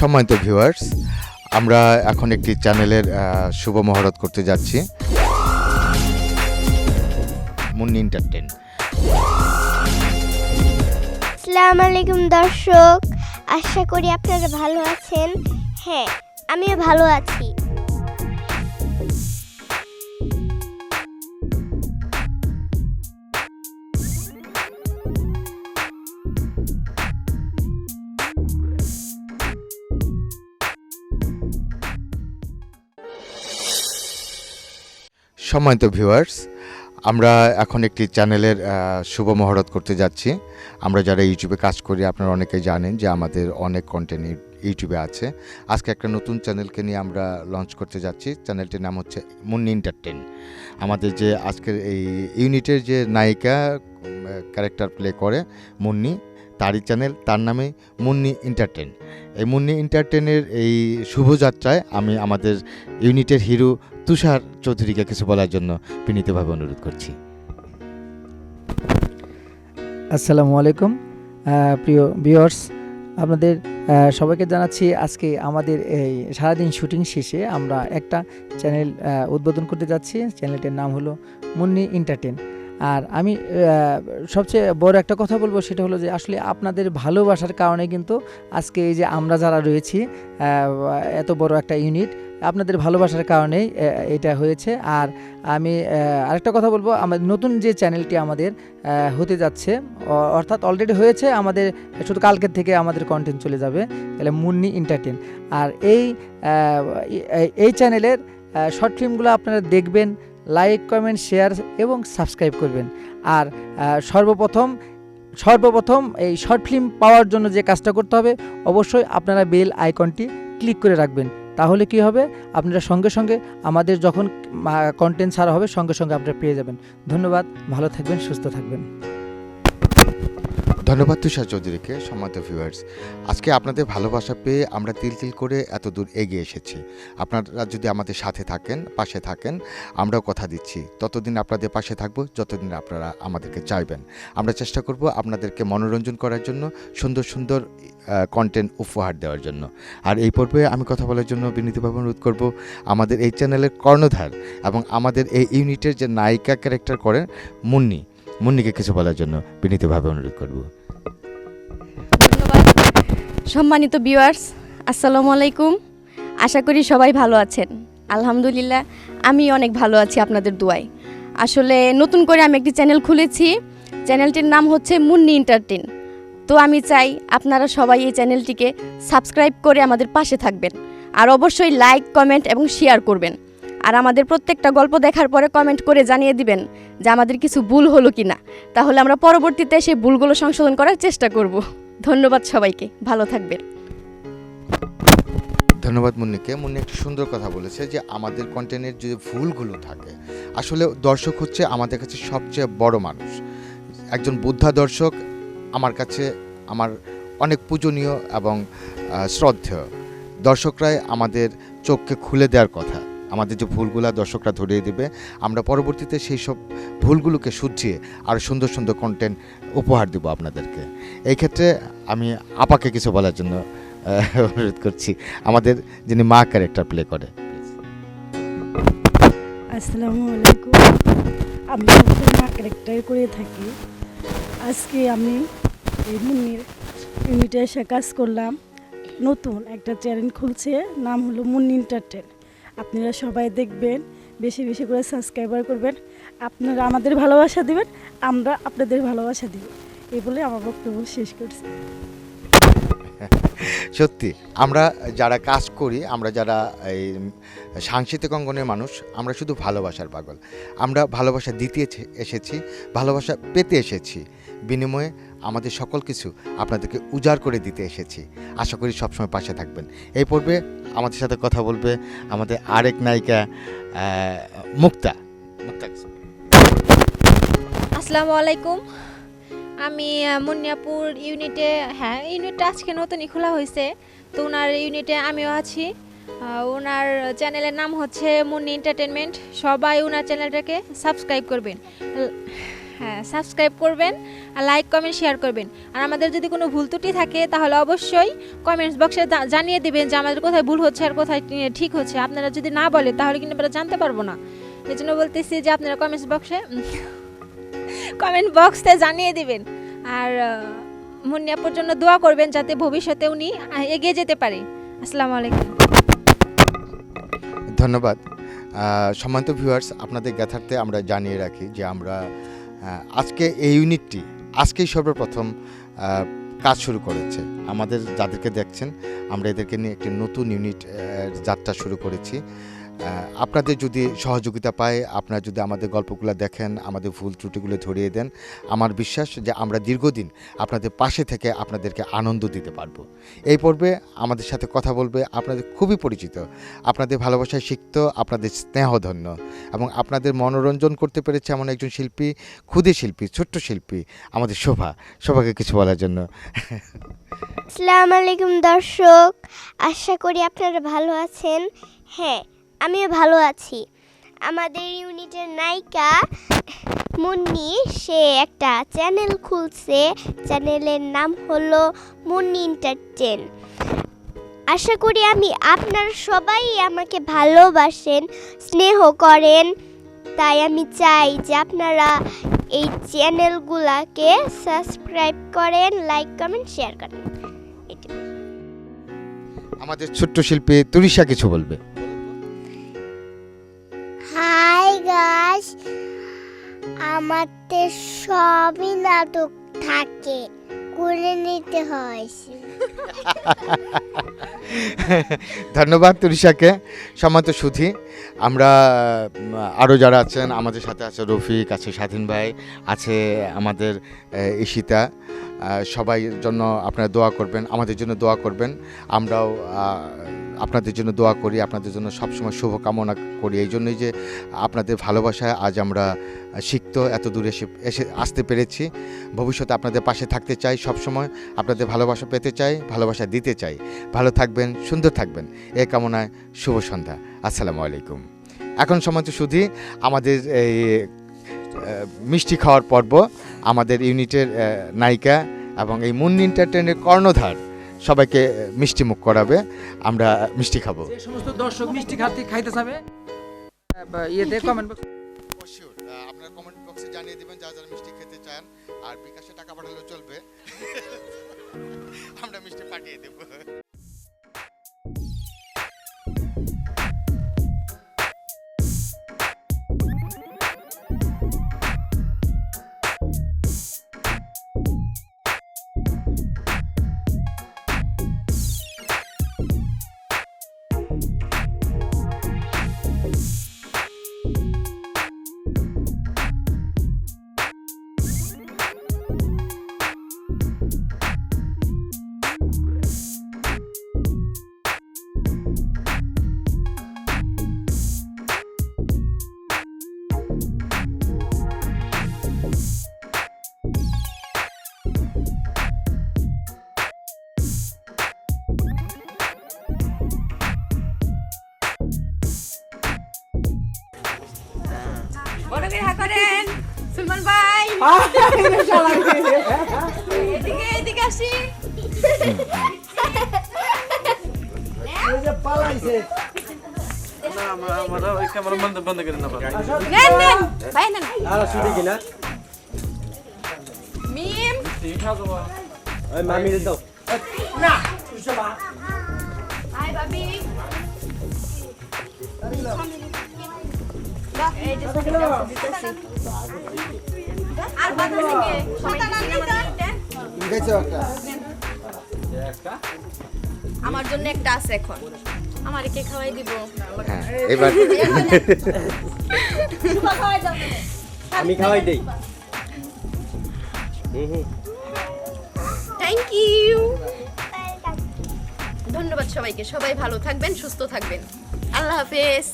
সম্মানিত ভিউয়ার্স আমরা এখন একটি চ্যানেলের শুভ মহরত করতে যাচ্ছি। মুন্নি এন্টারটেন আসসালামু আলাইকুম দর্শক, আশা করি আপনারা ভালো আছেন। হ্যাঁ আমিও ভালো আছি। সম্মানিত ভিউয়ার্স আমরা এখন একটি চ্যানেলের শুভ মহরত করতে যাচ্ছি। আমরা যারা ইউটিউবে কাজ করি, আপনারা অনেকে জানেন যে আমাদের অনেক কন্টেন্ট ইউটিউবে আছে। আজকে একটা নতুন চ্যানেলকে নিয়ে আমরা লঞ্চ করতে যাচ্ছি। চ্যানেলটির নাম হচ্ছে মুন্নি এন্টারটেন আমাদের যে আজকের এই ইউনিটের যে নায়িকা ক্যারেক্টার প্লে করে মুন্নি, তারই চ্যানেল তার নামে মুন্নি এন্টারটেন এই মুন্নি এন্টারটেনের এই শুভযাত্রায় আমি আমাদের ইউনিটের হিরো তুষার চৌধুরীকে কিছু বলার জন্য বিনীতভাবে অনুরোধ করছি। আসসালামু আলাইকুম প্রিয় ভিউয়ার্স, আপনাদের সবাইকে জানাচ্ছি আজকে আমাদের এই সারাদিন শুটিং শেষে আমরা একটা চ্যানেল উদ্বোধন করতে যাচ্ছি। চ্যানেলটির নাম হলো মুন্নি এন্টারটেন আর আমি সবচেয়ে বড় একটা কথা বলব সেটা হলো যে আসলে আপনাদের ভালোবাসার কারণে কিন্তু আজকে এই যে আমরা যারা রয়েছি এত বড় একটা ইউনিট আপনাদের ভালোবাসার কারণেই এটা হয়েছে। আর আমি আরেকটা কথা বলব, আমাদের নতুন যে চ্যানেলটি আমাদের হতে যাচ্ছে অর্থাৎ অলরেডি হয়েছে, আমাদের, শুধু কালকের থেকে আমাদের কন্টেন্ট চলে যাবে, তাহলে মুন্নি এন্টারটেন আর এই- এই চ্যানেলের শর্ট ফিল্মগুলো আপনারা দেখবেন লাইক কমেন্ট শেয়ার এবং সাবস্ক্রাইব করবেন। আর সর্বপ্রথম সর্বপ্রথম এই শর্ট ফিল্ম পাওয়ার জন্য যে কাজটা করতে হবে, অবশ্যই আপনারা বেল আইকনটি ক্লিক করে রাখবেন। তাহলে কি হবে? আপনারা সঙ্গে সঙ্গে আমাদের যখন কন্টেন্ট ছাড়া হবে, সঙ্গে সঙ্গে আপনারা পেয়ে যাবেন। ধন্যবাদ, ভালো থাকবেন, সুস্থ থাকবেন। ধন্যবাদ তুষার চৌধুরীকে, সম্মানিত ভিউয়ার্স আজকে আপনাদের ভালোবাসা পেয়ে আমরা তিল তিল করে এত দূর এগিয়ে এসেছি। আপনারা যদি আমাদের সাথে থাকেন, পাশে থাকেন, আমরাও কথা দিচ্ছি। ততদিন আপনাদের পাশে থাকব, যতদিন আপনারা আমাদেরকে চাইবেন। আমরা চেষ্টা করব আপনাদেরকে মনোরঞ্জন করার জন্য, সুন্দর সুন্দর কন্টেন্ট উপহার দেওয়ার জন্য। আর এই পর্বে আমি কথা বলার জন্য বিনীতভাবে অনুরোধ করব, আমাদের এই চ্যানেলের কর্ণধার এবং আমাদের এই ইউনিটের যে নায়িকা ক্যারেক্টার করেন মুন্নি মুন্নিকে কিছু বলার জন্য বিনীতভাবে অনুরোধ করব। সম্মানিত ভিউয়ার্স আসসালামু আলাইকুম। আশা করি সবাই ভালো আছেন। আলহামদুলিল্লাহ, আমি অনেক ভালো আছি আপনাদের দোয়ায়। আসলে নতুন করে আমি একটি চ্যানেল খুলেছি। চ্যানেলটির নাম হচ্ছে মুন্নি এন্টারটেন তো আমি চাই আপনারা সবাই এই চ্যানেলটিকে সাবস্ক্রাইব করে আমাদের পাশে থাকবেন। আর অবশ্যই লাইক কমেন্ট এবং শেয়ার করবেন। আর আমাদের প্রত্যেকটা গল্প দেখার পরে কমেন্ট করে জানিয়ে দিবেন যে আমাদের কিছু ভুল হলো কি না তাহলে আমরা পরবর্তীতে সেই ভুলগুলো সংশোধন করার চেষ্টা করব। ধন্যবাদ সবাইকে, ভালো থাকবেন। ধন্যবাদ মুন্নিকে। মুন্নি একটি সুন্দর কথা বলেছে যে আমাদের কন্টেন্টের যে ভুলগুলো থাকে, আসলে দর্শক হচ্ছে আমাদের কাছে সবচেয়ে বড় মানুষ। একজন বুদ্ধা দর্শক আমার কাছে আমার অনেক পূজনীয় এবং শ্রদ্ধেয়। দর্শকরাই আমাদের চোখকে খুলে দেওয়ার কথা। আমাদের যে ভুলগুলা দর্শকরা ধরিয়ে দেবে, আমরা পরবর্তীতে সেই সব ভুলগুলোকে শুধরিয়ে আরও সুন্দর সুন্দর কন্টেন্ট উপহার দেবো আপনাদেরকে। এই ক্ষেত্রে আমি আপাকে কিছু বলার জন্য অনুরোধ করছি। আমাদের যিনি মা ক্যারেক্টার প্লে করে আসসালামু আলাইকুম। আমি মা ক্যারেক্টার করে থাকি। আজকে আমি এই মুন্নির ইউনিটে কাজ করলাম। নতুন একটা চ্যানেল খুলছে, নাম হলো মুন্নি এন্টারটেন আপনারা সবাই দেখবেন, বেশি বেশি করে সাবস্ক্রাইবার করবেন। আপনারা আমাদের ভালোবাসা দিবেন, আমরা আপনাদের ভালোবাসা দিব। এই বলে আমার বক্তব্য শেষ করছি। সত্যি, আমরা যারা কাজ করি, আমরা যারা এই সাংস্কৃতিক অঙ্গনের মানুষ, আমরা শুধু ভালোবাসার পাগল। আমরা ভালোবাসা দিতে এসে- এসেছি, ভালোবাসা পেতে এসেছি। বিনিময়ে আমাদের সকল কিছু আপনাদেরকে উজাড় করে দিতে এসেছি। আশা করি সবসময় পাশে থাকবেন। এই পর্বে আমাদের সাথে কথা বলবে আমাদের আরেক নায়িকা মুক্তা। মুক্তা আসসালামু আলাইকুম। আমি আহ, মুন্নিয়াপুর ইউনিটে হ্যাঁ ইউনিটটা আজকে নতুনই খোলা হয়েছে তো ওনার ইউনিটে আমিও আছি। ওনার চ্যানেলের নাম হচ্ছে মুন্নি এন্টারটেনমেন্ট সবাই ওনার চ্যানেলটাকে সাবস্ক্রাইব করবেন। হ্যাঁ সাবস্ক্রাইব করবেন আর লাইক কমেন্ট শেয়ার করবেন। আর আমাদের যদি কোনো ভুল ত্রুটি থাকে, তাহলে অবশ্যই কমেন্টস বক্সে জানিয়ে দেবেন যে আমাদের কোথায় ভুল হচ্ছে আর কোথায় ঠিক হচ্ছে। আপনারা যদি না বলেন তাহলে কিন্তু আমরা জানতে পারব না। এই জন্য বলতেছি যে আপনারা কমেন্টস বক্সে কমেন্ট বক্সে জানিয়ে দিবেন। আর মুন্নিয়াপুর জন্য দোয়া করবেন যাতে ভবিষ্যতে উনি এগিয়ে যেতে পারে। আসসালামু আলাইকুম। ধন্যবাদ। সম্মানিত ভিউয়ার্স আপনাদের জ্ঞাতার্থে আমরা জানিয়ে রাখি যে আমরা আজকে এই ইউনিটটি আজকেই সর্বপ্রথম কাজ শুরু করেছে। আমাদের যাদেরকে দেখছেন, আমরা এদেরকে নিয়ে একটি নতুন ইউনিট যাত্রা শুরু করেছি। আপনাদের যদি সহযোগিতা পাই আপনারা যদি আমাদের গল্পগুলো দেখেন, আমাদের ভুল ত্রুটিগুলো ধরিয়ে দেন, আমার বিশ্বাস যে আমরা দীর্ঘদিন আপনাদের পাশে থেকে আপনাদেরকে আনন্দ দিতে পারব। এই পর্বে আমাদের সাথে কথা বলবে আপনাদের খুবই পরিচিত, আপনাদের ভালোবাসায় সিক্ত, আপনাদের স্নেহধন্য এবং আপনাদের মনোরঞ্জন করতে পেরেছে এমন একজন শিল্পী, ক্ষুদে শিল্পী, ছোট্ট শিল্পী, আমাদের শোভা। শোভাকে কিছু বলার জন্য। আসসালামু আলাইকুম দর্শক, আশা করি আপনারা ভালো আছেন। হ্যাঁ আমিও ভালো আছি। আমাদের ইউনিটের নায়িকা মুন্নি, সে একটা চ্যানেল খুলছে। চ্যানেলের নাম হলো মুন্নি এন্টারটেন আশা করি আমি, আপনারা সবাই আমাকে ভালোবাসেন, স্নেহ করেন। তাই আমি চাই যে আপনারা এই চ্যানেলগুলোকে সাবস্ক্রাইব করেন, লাইক কমেন্ট, শেয়ার করেন। আমাদের ছোট্ট শিল্পী তুরিশা কিছু বলবে। গাইস আমাদের সবই নাটক থাকে। করে নিতে হয়। ধন্যবাদ তুরিশাকে সম্মানিত সুধি। আমরা আরও যারা আছেন, আমাদের সাথে আছে রফিক, আছে স্বাধীন ভাই, আছে আমাদের ঈশিতা সবাই জন্য আপনারা দোয়া করবেন, আমাদের জন্য দোয়া করবেন। আমরাও আপনাদের জন্য দোয়া করি, আপনাদের জন্য সবসময় শুভকামনা করি। এই জন্যই যে আপনাদের ভালোবাসায় আজ আমরা শিখত এত দূরে এসে এসে আসতে পেরেছি। ভবিষ্যতে আপনাদের পাশে থাকতে চাই সবসময়, আপনাদের ভালোবাসা পেতে চাই, ভালোবাসা দিতে চাই। ভালো থাকবেন, সুন্দর থাকবেন। এ কামনায় শুভ সন্ধ্যা। আসসালামু আলাইকুম। এখন সম্মানিত সুধী আমাদের এই মিষ্টি খাওয়ার পর্ব আমাদের ইউনিটের নায়িকা এবং এই মুন্নি এন্টারটেনের কর্ণধার সবাইকে মিষ্টি মুখ করাবে আমরা মিষ্টি খাব। সমস্ত দর্শক মিষ্টি খাতে খাইতে চাবে ইয়েতে কমেন্ট আপনারা কমেন্ট বক্সে জানিয়ে দিবেন যারা যারা মিষ্টি খেতে চান আর বিকাশে টাকা পাঠালেও চলবে। আমরা মিষ্টি পাঠিয়ে দেবো। হা করেন সুলমান ভাই। এদিকে এদিকে আসি। ভাই নিচে নামাতে আমার জন্য একটা আছে এখন। আমার কে খাওয়াই দিব? হ্যাঁ এবার আমি খাওয়াই দেই। থ্যাংক ইউ ধন্যবাদ সবাইকে। সবাই ভালো থাকবেন সুস্থ থাকবেন। আল্লাহ হাফেজ।